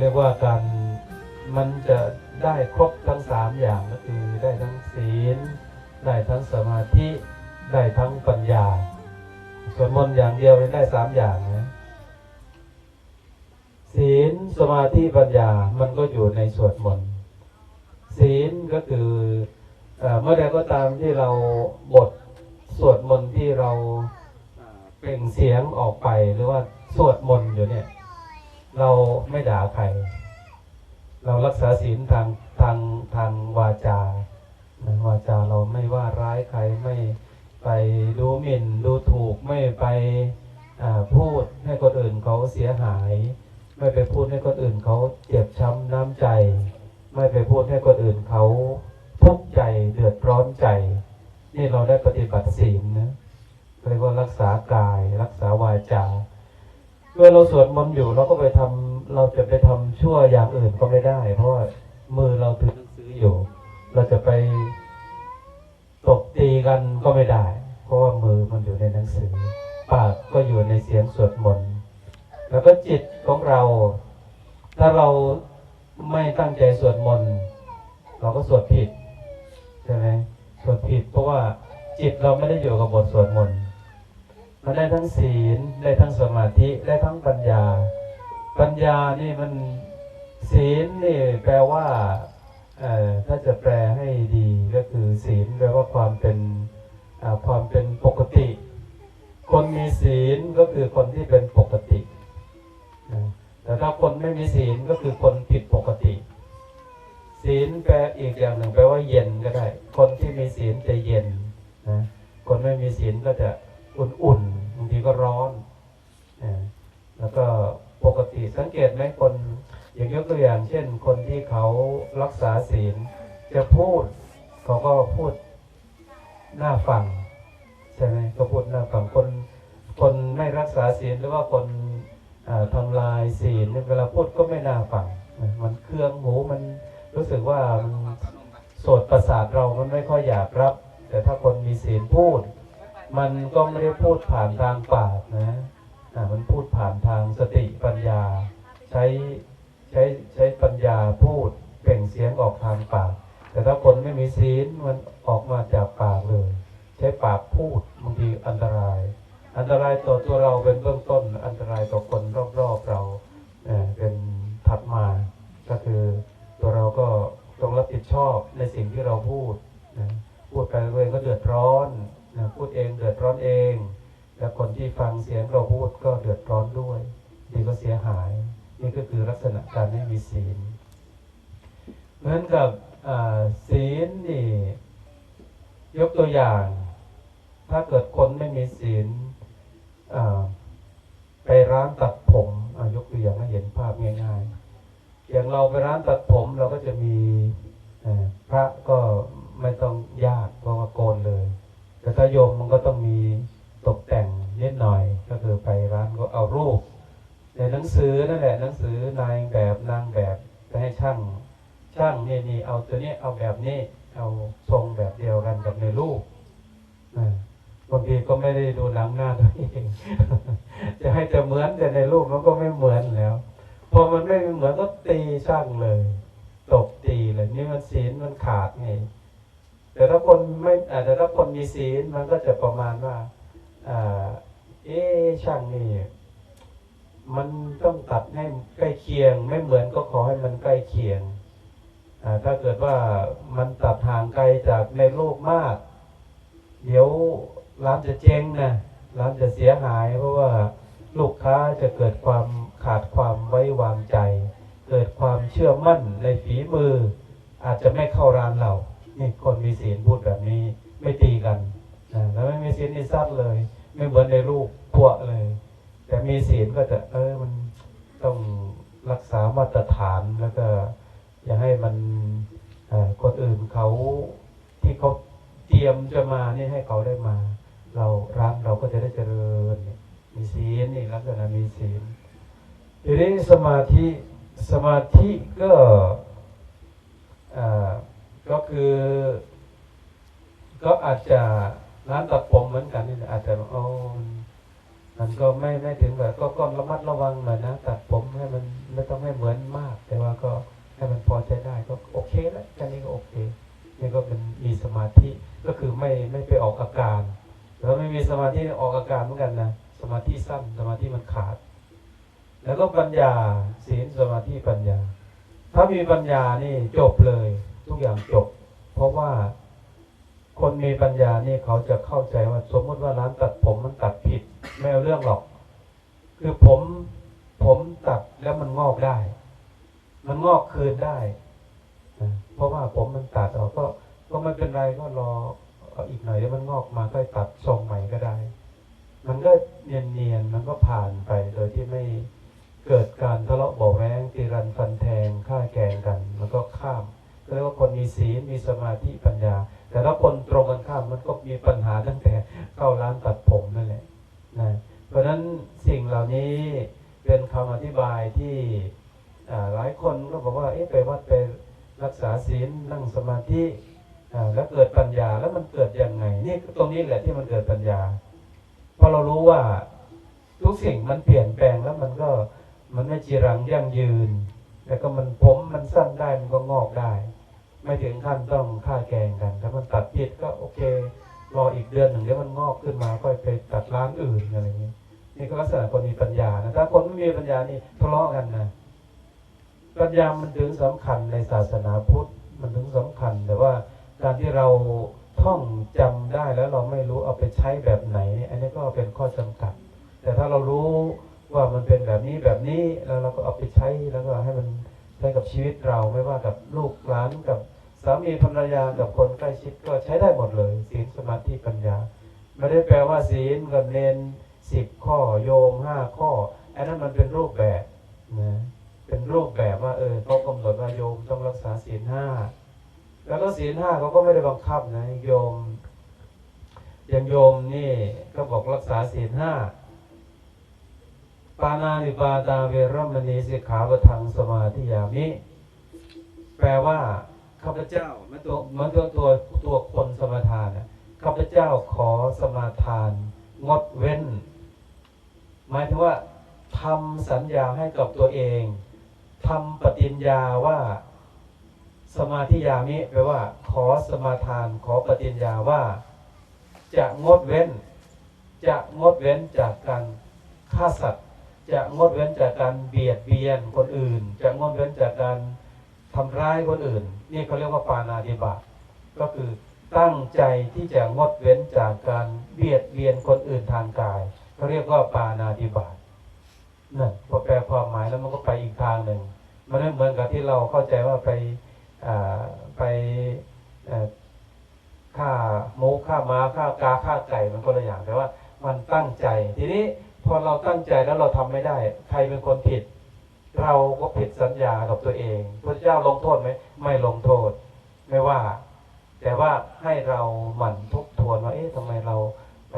เรียกว่าการมันจะได้ครบทั้งสามอย่างก็คือได้ทั้งศีล ได้ทั้งสมาธิ ได้ทั้งปัญญาสวดมนต์อย่างเดียวได้สามอย่างนะศีลสมาธิปัญญามันก็อยู่ในสวดมนต์ศีลก็คือเมื่อใดก็ตามที่เราบทสวดมนต์ที่เราเอ่อเปล่งเสียงออกไปหรือว่าสวดมนต์อยู่เนี่ย เราไม่ด่าใคร เรารักษาศีลทางทางทางวาจา วาจาเราไม่ว่าร้ายใครไม่ไปดูหมิ่นดูถูกไม่ไปพูดให้คนอื่นเขาเสียหาย ไม่ไปพูดให้คนอื่นเขาเจ็บช้ำน้ำใจ ไม่ไปพูดให้คนอื่นเขาทุกข์ใจเดือดร้อนใจ นี่เราได้ปฏิบัติศีลนะเรียกว่ารักษากายรักษาวาจา เมื่อเราสวดมนต์อยู่เราก็ไปทำเราจะไปทำชั่วอย่างอื่นก็ไม่ได้ เพราะว่ามือเราถือหนังสืออยู่ เราจะไปตบตีกันก็ไม่ได้ เพราะว่ามือมันอยู่ในหนังสือ ปากก็อยู่ในเสียงสวดมนต์แล้วก็จิตของเรา ถ้าเราไม่ตั้งใจสวดมนต์เราก็สวดผิดใช่ไหมสวดผิดเพราะว่าจิตเราไม่ได้อยู่กับบทสวดมนต์ มันได้ทั้งศีลได้ทั้งสมาธิได้ทั้งปัญญา ปัญญานี่มันศีลนี่แปลว่าถ้าจะแปลให้ดีก็คือศีลแปลว่าความเป็นความเป็นปกติ คนมีศีลก็คือคนที่เป็นปกติแต่ถ้าคนไม่มีศีลก็คือคนผิดปกติ ศีลแปลอีกอย่างหนึ่งแปลว่าเย็นก็ได้ คนที่มีศีลจะเย็นนะคนไม่มีศีลก็จะอุ่นๆ บางทีก็ร้อนแล้วก็ปกติสังเกตไหมคน อย่างยกตัวอย่าง เช่น คนที่เขารักษาศีล จะพูดเขาก็พูดหน้าฟังใช่ไหมก็พูดหน้าฟังคนคนไม่รักษาศีลหรือว่าคนอ่าทำลายศีลเวลาพูดก็ไม่น่าฟังมันเครื่องหูมันรู้สึกว่ามันโสดประสาทเรามันไม่ค่อยอยากรับ แต่ถ้าคนมีศีลพูด มันก็ไม่ได้พูดผ่านทางปากนะมันพูดผ่านทางสติปัญญา ใช้ใช้ใช้ปัญญาพูดเป่งเสียงออกทางปาก แต่ถ้าคนไม่มีศีลมันออกมาจากปากเลย ใช้ปากพูดบางทีอันตราย อันตรายต่อตัวเราเป็นเบื้องต้น อันตรายต่อคนรอบๆเราเอ่อเป็นถัดมา ก็คือตัวเราก็ต้องรับผิดชอบในสิ่งที่เราพูดนะพูดไปตัวเองก็เดือดร้อน พูดเองเดือดร้อนเอง และคนที่ฟังเสียงเราพูดก็เดือดร้อนด้วยดีก็เสียหาย นี่ก็คือลักษณะการไม่มีศีล เหมือนกับศีลนี่ยกตัวอย่าง ถ้าเกิดคนไม่มีศีลไปร้านตัดผมยกตัวอย่างให้เห็นภาพง่ายๆ อย่างเราไปร้านตัดผมเราก็จะมีพระก็ไม่ต้องยากเพราะว่าโกนเลย แต่ถ้าโยมมันก็ต้องมีตกแต่งนิดหน่อย ก็คือไปร้านก็เอารูปในหนังสือนั่นแหละหนังสือนายแบบนางแบบไปให้ช่างช่างนี่นี่เอาตัวนี้เอาแบบนี้เอาทรงแบบเดียวกันกับในรูปบางทีก็ไม่ได้ดูหนังหน้าตัวเองจะให้จะเหมือนแต่ในรูปมันก็ไม่เหมือนแล้วพอมันไม่เหมือนก็ตีช่างเลย ตบตีเลยนี่มันศีลมันขาดไง แต่ถ้าคนไม่แต่ถ้าคนมีศีลมันก็จะประมาณว่าอเอ๊ะช่างนี่มันต้องตัดให้ใกล้เคียง ไม่เหมือนก็ขอให้มันใกล้เคียงถ้าเกิดว่ามันตัดห่างไกลจากในโลกมาก เดี๋ยวร้านจะเจ๊งนะร้านจะเสียหาย เพราะว่าลูกค้าจะเกิดความขาดความไว้วางใจ เกิดความเชื่อมั่นในฝีมือ อาจจะไม่เข้าร้านเรา นี่คนมีศีลพูดแบบนี้ ไม่ตีกันนะแล้วไม่มีศีลนี่ซัดเลย ไม่เหมือนในรูปพวกเลย แต่มีศีลก็จะเออมันต้องรักษามาตรฐานแล้วก็ อย่าให้มันคนอื่นเขาที่เขาเตรียมจะมานี่ให้เขาได้มา เราร้านเราก็จะได้เจริญมีศีลนี่ลักษณะมีศีลทีนี้สมาธิสมาธิก็อ่อ ก็คือ ก็อาจจะร้านตัดผมเหมือนกันนี่แหละอาจจะโอ้มันก็ไม่ไม่ถึงแบบก็ก็ระมัดระวังหน่อยนะตัดผมให้มันไม่ต้องให้เหมือนมาก แต่ว่าก็ให้มันพอใช้ได้ก็โอเคแล้วแค่นี้ก็โอเคนี่ก็เป็นมีสมาธิก็คือไม่ไม่ไปออกอาการแล้วไม่มีสมาธิออกอาการเหมือนกันนะสมาธิสั้นสมาธิมันขาด แล้วก็ปัญญาศีลสมาธิปัญญา ถ้ามีปัญญานี่จบเลย ทุกอย่างจบ เพราะว่าคนมีปัญญานี่เขาจะเข้าใจว่าสมมติว่าร้านตัดผมมันตัดผิดไม่เอาเรื่องหรอก คือผมผมตัดแล้วมันงอกได้ มันงอกคืนได้นะเพราะว่าผมมันตัดออกก็ก็ไม่เป็นไรก็รออีกหน่อยเดี๋ยวมันงอกมาก็ตัดทรงใหม่ก็ได้ มันก็เนียนๆมันก็ผ่านไปโดยที่ไม่เกิดการทะเลาะเบาแว้งตีรันฟันแทงฆ่าแกงกันมันก็ข้าม เรียกว่าคนมีศีลมีสมาธิปัญญา แต่ถ้าคนตรงกันข้ามมันก็มีปัญหาตั้งแต่เข้าร้านตัดผมนั่นแหละนะเพราะฉะนั้นสิ่งเหล่านี้เป็นคำอธิบายที่หลายคนก็บอกว่าเอ๊ะไปวัดไปรักษาศีลนั่งสมาธิแล้วเกิดปัญญาแล้วมันเกิดยังไงนี่ตรงนี้แหละที่มันเกิดปัญญาเพราะเรารู้ว่าทุกสิ่งมันเปลี่ยนแปลงแล้วมันก็มันไม่จีรังยั่งยืน แล้วก็มันผมมันสั้นได้มันก็งอกได้ ไม่ถึงขั้นต้องฆ่าแกงกัน ถ้ามันตัดผิดก็โอเค รออีกเดือนหนึ่งเดี๋ยวมันงอกขึ้นมาก็ไปตัดร้านอื่นอะไรอย่างนี้นี่ก็ลักษณะคนมีปัญญานะถ้าคนไม่มีปัญญานี่ทะเลาะกันนะปัญญามันถึงสำคัญในศาสนาพุทธมันถึงสำคัญ แต่ว่าการที่เราท่องจำได้แล้วเราไม่รู้เอาไปใช้แบบไหน อันนี้ก็เป็นข้อจำกัด แต่ถ้าเรารู้ว่ามันเป็นแบบนี้แบบนี้แล้วเราก็เอาไปใช้แล้วก็ให้มันใช้กับชีวิตเราไม่ว่ากับลูกหลานกับามีภรรยากับคนใกล้ชิดก็ใช้ได้หมดเลย ศีลสมาธิปัญญา ไม่ได้แปลว่าศีลกับเนนสิบข้อโยมห้าข้ออันนั้นมันเป็นรูปแบบนะเป็นรูปแบบว่าเออเขากำหนดว่าโยมต้องรักษาศีลห้าแล้วก็ศีลห้าเขาก็ไม่ได้บังคับนะโยมอย่างโยมนี่ก็บอกรักษาศีลห้าปานาติปาตาเวรมณีสิกขาปทังสมาธิยามิ แปลว่า ข้าพเจ้ามันตัวมันตัวตัวตัวคนสมาทานนะข้าพเจ้าขอสมาทาน งดเว้น หมายถึงว่าทำสัญญาให้กับตัวเองทำปฏิญญาว่าสมาธิยามิแปลว่า ขอสมาทาน ขอปฏิญญาว่า จะงดเว้น จะงดเว้นจากการฆ่าสัตว์ จะงดเว้นจากการเบียดเบียนคนอื่น จะงดเว้นจากการ ทำร้ายคนอื่นนี่เขาเรียกว่าปานาติบาตก็คือตั้งใจที่จะงดเว้นจากการเบียดเบียนคนอื่นทางกายเขาเรียกว่าปานาติบาตนั่นพอแปลความหมายแล้วมันก็ไปอีกทางหนึ่งมันไม่เหมือนกับที่เราเข้าใจว่าไปไปฆ่าหมูฆ่าม้าฆ่ากาฆ่าไก่มันก็ละอย่างแต่ว่า มันตั้งใจ ทีนี้พอเราตั้งใจแล้วเราทำไม่ได้ ใครเป็นคนผิด เราก็ผิดสัญญากับตัวเอง พระเจ้าลงโทษไหมไม่ลงโทษ ไม่ว่า แต่ว่าให้เราหมั่นทบทวนว่าเอ๊ะทำไมเราไป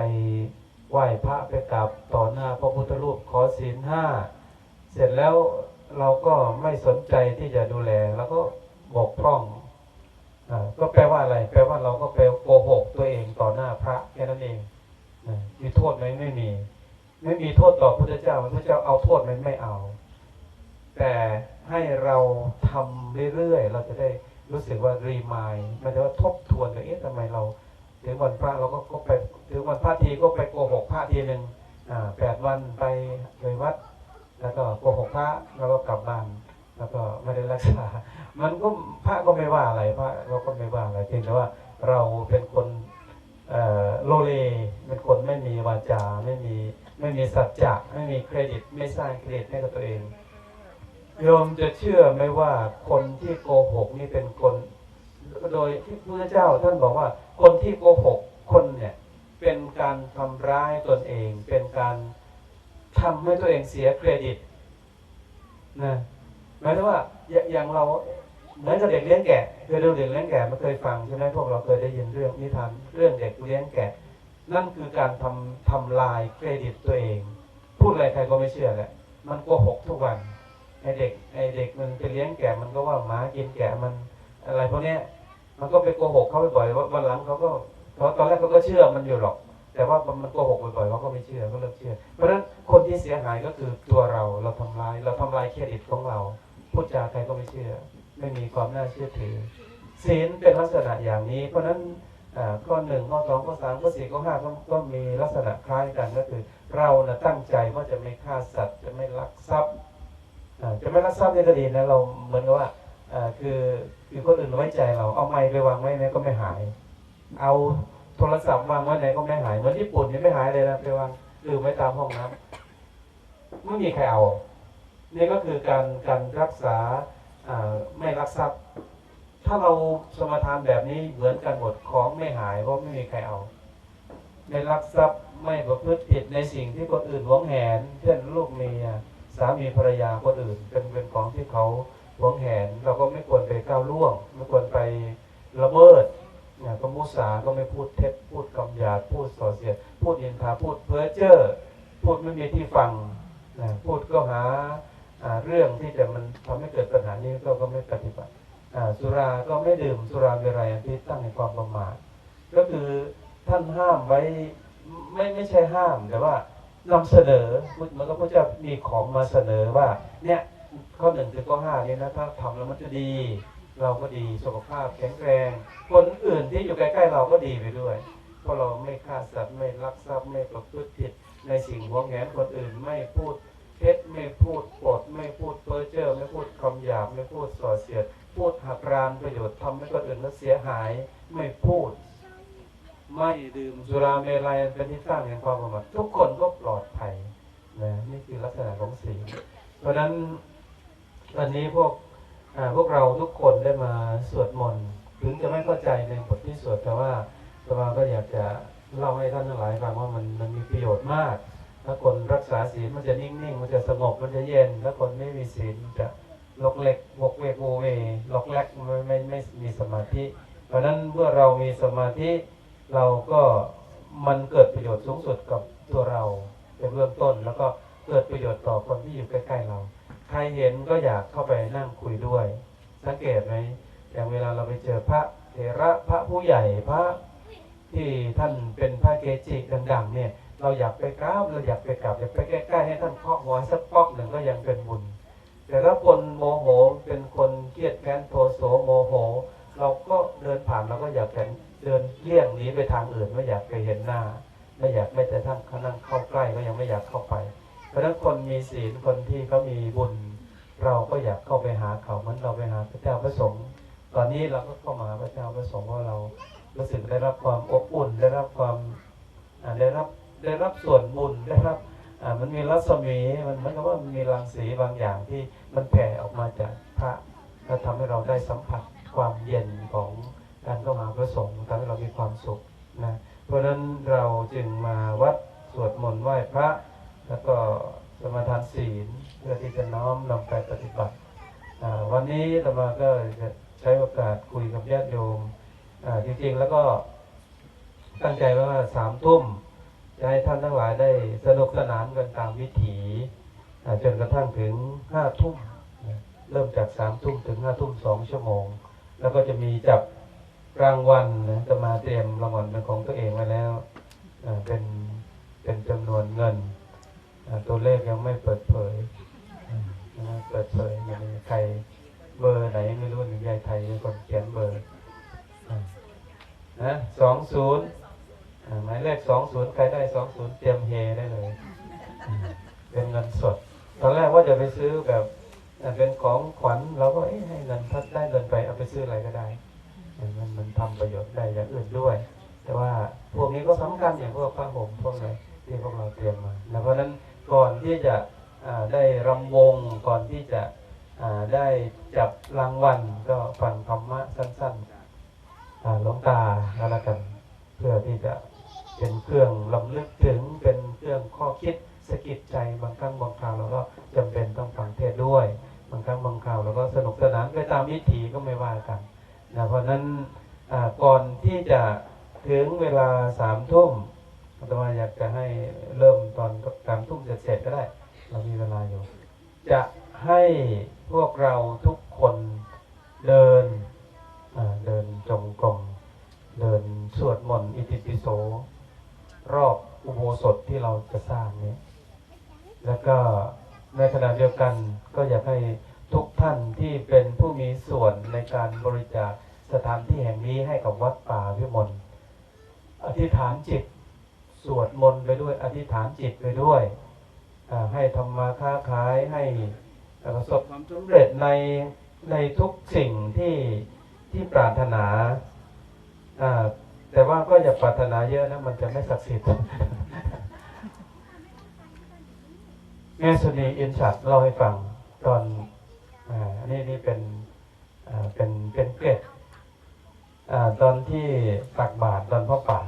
ไหว้พระไปกราบต่อหน้าพระพุทธรูปขอศีลห้าเสร็จแล้วเราก็ไม่สนใจที่จะดูแลแล้วก็บกพร่องอก็แปลว่าอะไร แปลว่าเราก็ไปโกหกตัวเองต่อหน้าพระแค่นั้นเองมีโทษไหมไม่มี ไม่มีโทษต่อพระเจ้าพระเจ้าเอาโทษมันไม่เอา แต่ให้เราทำเรื่อยๆ เราจะได้รู้สึกว่ารีมายมันจะว่าทบทวนว่าเอ๊ะทำไมเรา ถึงวันพระเราก็ก็ไปถึงวันพระทีก็ไปโกหกพระทีหนึ่งอ่าแปดวันไปเลยวัด แล้วก็โกหกพระแล้วก็กลับบ้านแล้วก็ไม่ได้รักษา มันก็พระก็ไม่ว่าอะไรพระเราก็ไม่ว่าอะไรเพียงแต่ว่าเราเป็นคนโลเลเป็นคนไม่มีวาจาไม่มีไม่มีสัจจะไม่มีเครดิต ไม่สร้างเครดิตให้กับตัวเอง โยมจะเชื่อไหมว่าคนที่โกหกนี่เป็นคน โดยที่พระเจ้าท่านบอกว่า คนที่โกหกคนเนี่ย เป็นการทำร้ายตนเอง เป็นการทำให้ตัวเองเสียเครดิตนะหมายถึงว่าอย่าอย่างเราเหมือนกับเด็กเลี้ยงแกะเคยดูเด็กเลี้ยงแกะมันเคยฟังใช่ไหมพวกเราเคยได้ยินเรื่องนิทานเรื่องเด็กเลี้ยงแกะ นั่นคือการทำทำลายเครดิตตัวเอง พูดอะไรใครก็ไม่เชื่อแหละมันโกหกทุกวัน ไอเด็กไอเด็กมันไปเลี้ยงแกะมันก็ว่าหมากินแกะมันอะไรพวกเนี้ยมันก็ไปโกหกเขาบ่อยๆว่าวันหลังเขาก็เพราะตอนแรกเขาก็เชื่อมันอยู่หรอก แต่ว่ามันโกหกบ่อยๆเขาก็ไม่เชื่อก็เลิกเชื่อ เพราะฉะนั้นคนที่เสียหายก็คือตัวเราเราทำลาย เราทำลายเครดิตของเราพูดจาใครก็ไม่เชื่อ ไม่มีความน่าเชื่อถือศีลเป็นลักษณะอย่างนี้ เพราะฉะนั้นข้อหนึ่งข้อสองข้อสามข้อสี่ข้อห้าก็มีลักษณะคล้ายกันก็คือ เรานะตั้งใจว่าจะไม่ฆ่าสัตว์จะไม่ลักทรัพย์ จะไม่ลักทรัพย์ในคดีนะเราเหมือนกับว่าคือคือคนอื่นไว้ใจเราเอาไม้ไปวางไว้ไหนก็ไม่หาย เอาโทรศัพท์วางไว้ไหนก็ไม่หายเหมือนญี่ปุ่นนี่ไม่หายเลยนะไปวางลืมไว้ตามห้องน้ำไม่มีใครเอานี่ก็คือการการรักษาไม่ลักทรัพย์ถ้าเราสมทานแบบนี้เหมือนกันหมดของไม่หายเพราะไม่มีใครเอาไม่ลักทรัพย์ไม่ประพฤติผิดในสิ่งที่คนอื่นหวงแหนเช่นลูกเมีย สามีภรรยาคนอื่น เป็นเป็นของที่เขาหวงแหน เราก็ไม่ควรไปก้าวล่วง ไม่ควรไปละเมิดเนี่ยก็มุสาก็ไม่พูดเท็จพูดคำหยาบพูดส่อเสียด พูดอินทาพูดเพ้อเจ้อพูดไม่มีที่ฟังนะพูดก็หาเรื่องที่จะมันทำให้เกิดปัญหานี้ก็ก็ไม่ปฏิบัติอ่าสุราก็ไม่ดื่มสุราเมรัยอันที่ตั้งในความประมาทก็คือท่านห้ามไว้ไม่ไม่ใช่ห้ามแต่ว่า นำเสนอมันก็พระเจ้ามีของมาเสนอว่า เนี่ยข้อหนึ่งถึงข้อห้าเนี่ยนะถ้าทำแล้วมันจะดี เราก็ดีสุขภาพแข็งแรง คนอื่นที่อยู่ใกล้ๆเราก็ดีไปด้วย เพราะเราไม่ฆ่าสัตว์ไม่ลักทรัพย์ไม่ประพฤติผิด ในสิ่งหวงแหนคนอื่นไม่พูดเท็จไม่พูดปดไม่พูดเพ้อเจ้อไม่พูดคำหยาบไม่พูดส่อเสียด พูดหักรานประโยชน์ทำให้คนอื่นนั้นเสียหาย ไม่พูด ไม่ดื่มสุราเมลัยเป็นที่ตั้างแห่งความประมาททุกคนก็ปลอดภัยนะนี่คือลักษณะของศีลเพราะฉะนั้นวันนี้พวกพวกเราทุกคนได้มาสวดมนต์ถึงจะไม่เข้าใจในบทที่สวดแต่ว่าอาตมาก็อยากจะเล่าให้ท่านทั้งหลายฟังว่ามันมันมีประโยชน์มาก ถ้าคนรักษาศีลมันจะนิ่งๆ มันจะสงบมันจะเย็น ถ้าคนไม่มีศีลมันจะลกเล็กวกเวกโวเวลกแลกไม่ไม่ไม่ไม่มีสมาธิ เพราะฉะนั้นเมื่อเรามีสมาธิ เราก็มันเกิดประโยชน์สูงสุดกับตัวเราเป็นเบื้องต้น แล้วก็เกิดประโยชน์ต่อคนที่อยู่ใกล้ๆเรา ใครเห็นก็อยากเข้าไปนั่งคุยด้วย สังเกตไหมอย่างเวลาเราไปเจอพระเถระพระผู้ใหญ่พระที่ท่านเป็นพระเกจิดังๆ เนี่ย เราอยากไปกราบเราอยากไปกราบอยากไปใกล้ๆให้ท่านเคาะหัวสักป๊อกหนึ่งก็ยังเป็นบุญ แต่ถ้าคนโมโหเป็นคนเครียดแค้นโทโสโมโห เราก็เดินผ่านเราก็อยากจะ เดินเลี่ยงหนีไปทางอื่นไม่อยากไปเห็นหน้า ไม่อยากไม่แต่ท่านเขานั่งเข้าใกล้ก็ยังไม่อยากเข้าไป เพราะนั้นคนมีศีลคนที่เขามีบุญ เราก็อยากเข้าไปหาเขาเหมือนเราไปหาพระเจ้าพระสงฆ์ตอนนี้เราก็เข้ามาพระเจ้าพระสงฆ์เพราเรารู้สึกได้รับความอบอุ่นได้รับความได้รับได้รับส่วนบุญได้รับมันมีรัศมีมันเหมือนกับว่ามันมีรังสีบางอย่างที่มันแผ่ออกมาจากพระแล้วทำให้เราได้สัมผัสความเย็นของ การเข้าหาพระสงฆ์ทำให้เรามีความสุขนะเพราะฉะนั้นเราจึงมาวัดสวดมนต์ไหว้พระ แล้วก็สมาทานศีลเพื่อที่จะน้อมนำไปปฏิบัติวันนี้ธรรมาก็จะใช้โอกาสคุยกับญาติโยมจริงๆแล้วก็ตั้งใจว่าสามทุ่มจะให้ท่านทั้งหลายได้สนุกสนานกันตามวิถีจนกระทั่งถึงห้าทุ่มเริ่มจากสามทุ่มถึงห้าทุ่มสองชั่วโมง แล้วก็จะมีจับ รางวัลนะจะมาเตรียมรางวัลเป็นของตัวเองไว้แล้วเป็นเป็นจำนวนเงิน ตัวเลขยังไม่เปิดเผยเปิดเผยยังมีใครเบอร์ไหนไม่รู้หนึ่งยายไทยเป็นคนเขียนเบอร์นะสองศูนย์หมายเลขสองศูนย์ใครได้สองศูนย์เตรียมเฮได้เลย เป็นเงินสด ตอนแรกว่าจะไปซื้อแบบเป็นของขวัญเราก็ให้เงินถ้าได้เงินไปเอาไปซื้ออะไรก็ได้ มันมันทำประโยชน์ได้อย่างอื่นด้วย แต่ว่าพวกนี้ก็สำคัญอย่างพวกผ้าห่มพวกอะไรที่พวกเราเตรียมมาแล้วเพราะนั้นก่อนที่จะได้รำวงก่อนที่จะได้จับรางวัลก็ฟังธรรมะสั้นๆหลวงตาแล้วละกันเพื่อที่จะเป็นเครื่องลำลึกถึงเป็นเครื่องข้อคิดสะกิดใจบางครั้งบางคราวเราก็จำเป็นต้องฟังเทศด้วย บางครั้งบางคราวเราก็สนุกสนานไปตามวิถีก็ไม่ว่ากัน นะเพราะนั้นก่อนที่จะถึงเวลาสามทุ่มอาตมาอยากจะให้เริ่มตอนสามทุ่มเสร็จๆก็ได้ เรามีเวลาอยู่ จะให้พวกเราทุกคนเดินเดินจงกรมเดินสวดมนต์อิติปิโส รอบอุโบสถที่เราจะสร้างนี้ แล้วก็ในขณะเดียวกันก็อยากให้ ทุกท่านที่เป็นผู้มีส่วนในการบริจาคสถานที่แห่งนี้ให้กับวัดป่าพิมลอธิษฐานจิต สวดมนต์ไปด้วย อธิษฐานจิตไปด้วยให้ทำมาค้าขายให้ประสบความสำเร็จในในทุกสิ่งที่ที่ปรารถนา แต่ว่าก็อย่าปรารถนาเยอะนะ มันจะไม่ศักดิ์สิทธิ์แม่สุนีอินชัดเล่าให้ฟังตอน นนี้นี่เป็นอ่าเป็นเป็นเกร็ดอ่าตอนที่ตักบาตรตอนพ่อป่า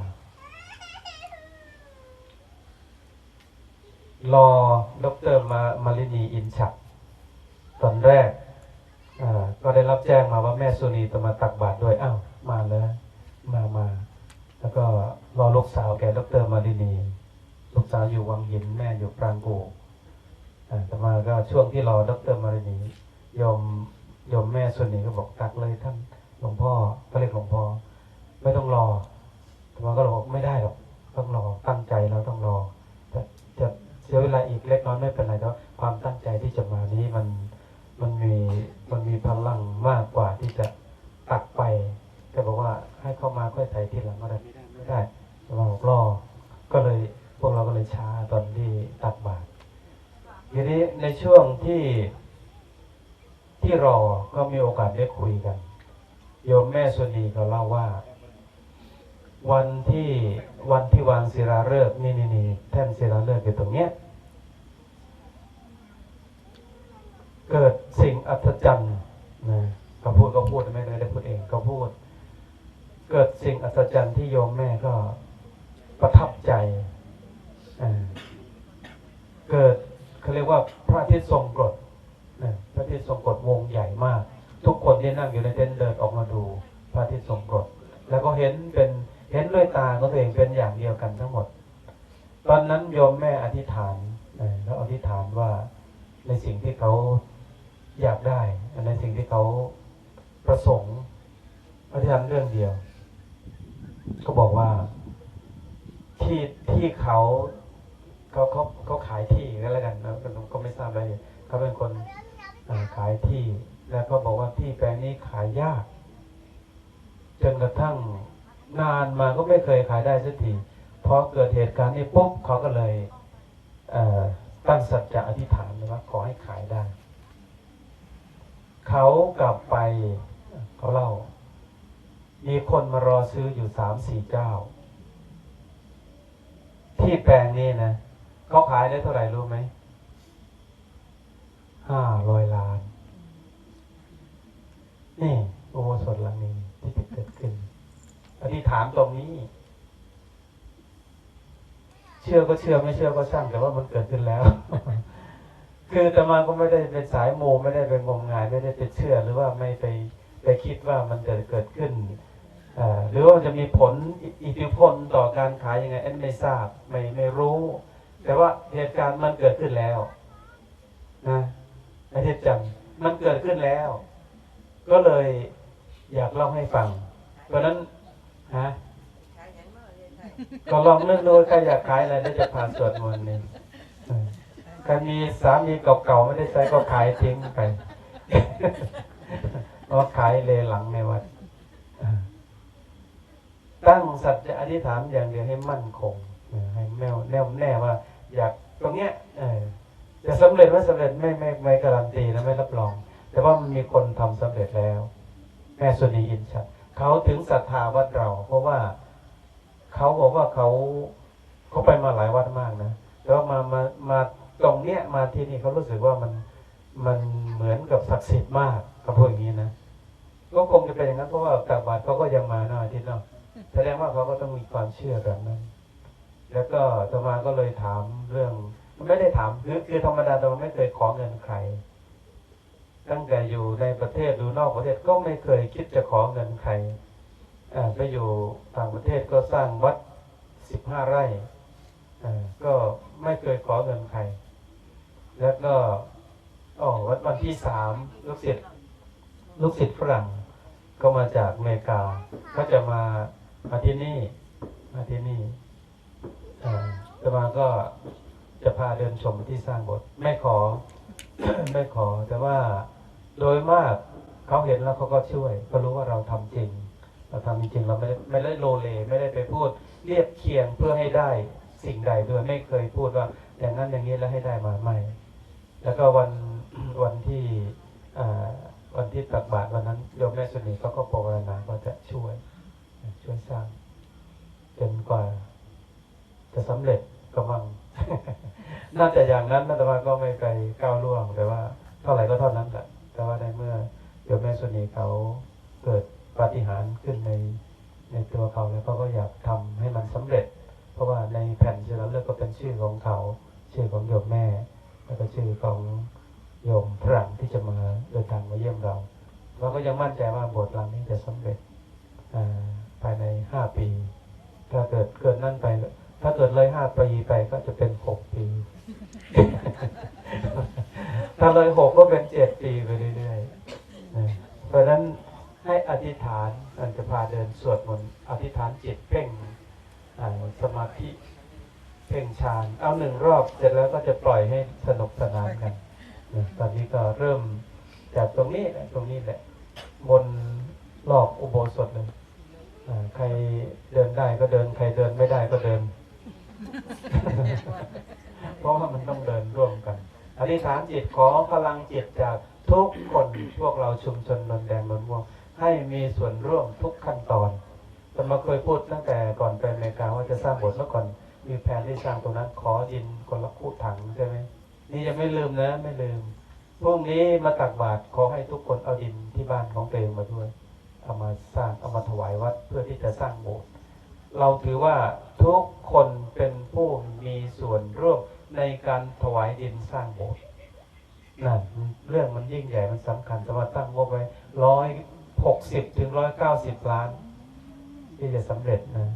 รอดรมามารินีอินชัดตอนแรกอ่าก็ได้รับแจ้งมาว่าแม่สุนีจะมาตักบาตรด้วยอ้าวมาเลยมามา แล้วก็รอลูกสาวแกดรมารินีลูกสาวอยู่วังหินแม่อยู่ปรางกูอ่าแต่มาก็ช่วงที่รอดรมารินีโยมโยมแม่ส่วนนี้ก็บอกตักเลยท่านหลวงพ่อก็เรียกหลวงพ่อไม่ต้องรอแต่มาก็บอกไม่ได้หรอกต้องรอตั้งใจแล้วต้องรอจะจะเสียเวลาอีกเล็กน้อยไม่เป็นไรแต่ว่าความตั้งใจที่จะมานี้มันมันมีมันมีพลังมากกว่าที่จะตักไปแกบอกว่าให้เข้ามาค่อยใส่ทีหลังก็ได้ไม่ได้ไม่ได้แต่มาบอกรอ ก็เลยพวกเราก็เลยช้าตอนที่ตักบาตร ทีนี้ในช่วงที่ที่รอก็มีโอกาสได้ คุยกัน โยมแม่สุนีก็เล่าว่า วันที่วันที่วางศิลาฤกษ์นี่นี่นี่แท่นศิลาฤกษ์อยู่ตรงเนี้ย เกิดสิ่งอัศจรรย์นะเขาพูดก็พูดไม่ได้ได้พูดเองเขาพูด เกิดสิ่งอัศจรรย์ที่โยมแม่ก็ประทับใจอ่าเกิดเขาเรียกว่าพระอาทิตย์ทรงกรดนะพระอาทิตย์ทรงกรดวงใหญ่มาก ทุกคนที่นั่งอยู่ในเต็นท์เดินออกมาดูพระอาทิตย์ทรงกรดแล้วก็เห็นเป็นเห็นด้วยตาของตัวเองเป็นอย่างเดียวกันทั้งหมด ตอนนั้นโยมแม่อธิษฐานแล้วอธิษฐานว่าในสิ่งที่เขาอยากได้ในสิ่งที่เขาประสงค์อธิษฐานเรื่องเดียว ก็บอกว่าที่ที่เขาเขาเขาเขาขายที่ก็แล้วกันนะก็ไม่ทราบรายละเอียเขาเป็นคนขายที่ แล้วก็บอกว่าที่แปลงนี้ขายยาก จนกระทั่งนานมาก็ไม่เคยขายได้สักทีพอเกิดเหตุการณ์นี้ปุ๊บเขาก็เลยเตั้งสัจจะอธิษฐานเลยว่าขอให้ขายได้ เขากลับไปเขาเล่า มีคนมารอซื้ออยู่สามสี่เจ้า ที่แปลงนี้นะเขาขายได้เท่าไหร่รู้ไหมห้าร้อยล้าน นี่โอโบสถหลังนี้ที่จะเกิดขึ้นอธิษฐานตรงนี้ เชื่อก็เชื่อไม่เชื่อก็ช่างแต่ว่ามันเกิดขึ้นแล้ว คือแต่มาก็ไม่ได้เป็นสายโมไม่ได้เป็นงมงาย ไม่ได้ไปเชื่อหรือว่าไม่ไปไปคิดว่ามันจะเกิดขึ้นอ่าหรือว่ามันจะมีผลอิอิทธิพลต่อการขายยังไงอันไม่ทราบไม่ไม่รู้ แต่ว่าเหตุการณ์มันเกิดขึ้นแล้วนะอาทิตย์จันทร์มันเกิดขึ้นแล้ว ก็เลยอยากเล่าให้ฟัง เพราะนั้นฮะก็ลองเลือกดูใครอยากขายอะไรได้จะผ่านสวดมนต์นี่ใครมีสามีเก่าๆไม่ได้ใช้ก็ขายทิ้งไปเพราะขายเลหลังในวัดตั้งสัจจะอธิษฐานอย่างเดียวให้มั่นคงให้แน่วแน่วแน่ว่า อยากตรงเนี้ยจะสำเร็จไม่สำเร็จไม่ไม่ไม่การันตีนะไม่รับรอง แต่ว่ามันมีคนทำสำเร็จแล้ว แม่สุนีอินชัดเขาถึงศรัทธาวัดเรา เพราะว่าเขาบอกว่าเขาเขาไปมาหลายวัดมากนะแต่ว่ามามามาตรงเนี้ยมาที่นี่เขารู้สึกว่ามันมันเหมือนกับศักดิ์สิทธิ์มากเขาพูดอย่างนี้นะก็คงจะเป็นอย่างนั้นเพราะว่าตักบาตรเขาก็ยังมาหน้าที่เนาะแสดงว่าเขาก็ต้องมีความเชื่อแบบนั้น แล้วก็ตมาก็เลยถามเรื่อง ไม่ได้ถามคือคือธรรมดาตมาไม่เคยขอเงินใคร ตั้งแต่อยู่ในประเทศหรือนอกประเทศก็ไม่เคยคิดจะขอเงินใครไปอยู่ต่างประเทศก็สร้างวัดสิบห้าไร่ก็ไม่เคยขอเงินใคร แล้วก็อ๋อวันวันที่สามลูกศิษย์ลูกศิษย์ฝรั่งก็มาจากอเมริกา ก็จะมามาที่นี่ มาที่นี่อ่อมาก็จะพาเดินชมที่สร้างโบท ไม่ขอ ไม่ขอแต่ว่า โดยมากเขาเห็นแล้วเขาก็ช่วยเขารู้ว่าเราทำจริง เราทำจริงเราไม่ได้ไม่ได้โลเลไม่ได้ไปพูดเรียบเคียงเพื่อให้ได้สิ่งใดโดยไม่เคยพูดว่าอย่างนั้นอย่างนี้แล้วให้ได้มาไม่ แล้วก็วันวันที่อวันที่ตักบาตรวันนั้นโยมแม่สุนีเขาก็ปรารถนาว่าจะช่วย ช่วยสร้างจนกว่า จะสำเร็จกำลังน่าจะอย่างนั้นนะแต่ว่าก็ไม่ไปก้าวล่วงแต่ว่าเท่าไหร่ก็เท่านั้นแหละ แต่ว่าในเมื่อโยมแม่สุนีเขาเกิดปาฏิหาริย์ขึ้นในในตัวเขาแล้วเขาก็อยากทำให้มันสำเร็จ เพราะว่าในแผ่นที่เราเลือกก็เป็นชื่อของเขา ชื่อของโยมแม่ แล้วก็ชื่อของโยมฝรั่งที่จะมาเดินทางมาเยี่ยมเราเราก็ยังมั่นใจว่าบสถ์หลังนี้จะสำเร็จภายในห้าปี ถ้าเกิดเกินนั่นไป ถ้าเกิดเลยห้าปีไปก็จะเป็นหกปี ถ้าเลยหกก็เป็นเจ็ดปีไปเรื่อยๆ เพราะฉะนั้นให้อธิษฐานอันจะพาเดินสวดมนต์อธิษฐานจิตเพ่งสมาธิเพ่งฌานเอาหนึ่งรอบเสร็จแล้วก็จะปล่อยให้สนุกสนานกันตอนนี้ก็เริ่มจากตรงนี้แหละตรงนี้แหละ บนรอบอุโบสถเลยอ่าใครเดินได้ก็เดิน ใครเดินไม่ได้ก็เดิน เพราะว่ามันต้องเดินร่วมกัน อธิษฐานจิตขอพลังจิตจากทุกคนพวกเราชุมชนนนแดงนนม่วงให้มีส่วนร่วมทุกขั้นตอนแต่มาเคยพูดตั้งแต่ก่อนไปอเมริกาว่าจะสร้างโบสถ์เมื่อก่อน มีแผนที่สร้างตรงนั้น ขอดินคนละคู่ถังใช่ไหมนี่ยังไม่ลืมนะไม่ลืมพรุ่งนี้มาตักบาตรขอให้ทุกคนเอาดินที่บ้านของตัวเองมาด้วยเอามาสร้างเอามาถวายวัดเพื่อที่จะสร้างโบสถ์เราถือว่าทุกคนเป็นผู้มีส่วนร่วม ในการถวายดินสร้างโบสถ์นั่นเรื่องมันยิ่งใหญ่มันสำคัญแต่ว่าตั้งงบไว้ร้อยหกสิบถึงร้อยเก้าสิบล้าน ที่จะสำเร็จนะ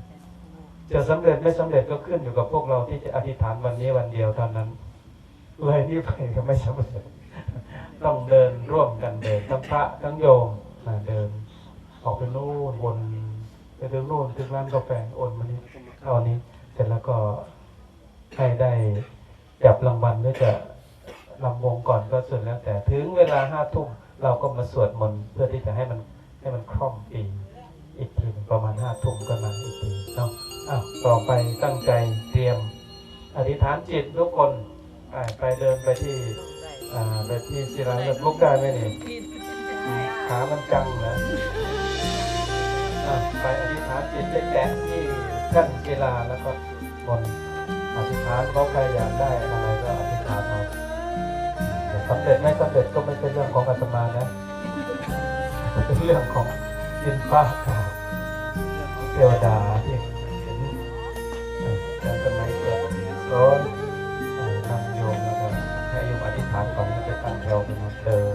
จะสำเร็จไม่สำเร็จก็ขึ้นอยู่กับพวกเราที่จะอธิษฐานวันนี้วันเดียวเท่านั้นเลยนี่ไปก็ไม่สำเร็จต้องเดินร่วมกันเดินทั้งพระทั้งโยมนะเดิน ออกไปนู่นวนไปถึงนู่นถึงร้านกาแฟโอนมานี้เอานี้ เสร็จแล้วก็ให้ได้ จับรางวัลหรือจะลำวงก่อนก็สุดแล้วแต่ถึงเวลาห้าทุ่มเราก็มาสวดมนต์เพื่อที่จะให้มันให้มันคล่อมปีอีกทีประมาณห้าทุ่มก็มาอีกทีเนาะอ้าวต่อไปตั้งใจเตรียม อธิษฐานจิตทุกคนไปเดินไปที่อ่าไปที่ศิลาฤกษ์ลุกได้ไหมนี่ขามันจังนะอะไปอธิษฐานจิตไปแตะที่ขั้นศิลาแล้วก็บน อธิษฐานเขาใครอยากได้อะไรก็อธิษฐานเอาแต่สำเร็จไม่สำเร็จก็ไม่ใช่เรื่องของอาตมานะเป็นเรื่องของดินฟ้าอากาศเทวดาที่เห็นแล้วสมัยเกิดร้อนนำโยมแล้วก็ให้โยมอธิษฐานก่อนแล้วไปตั้งแถวเป็นเดิน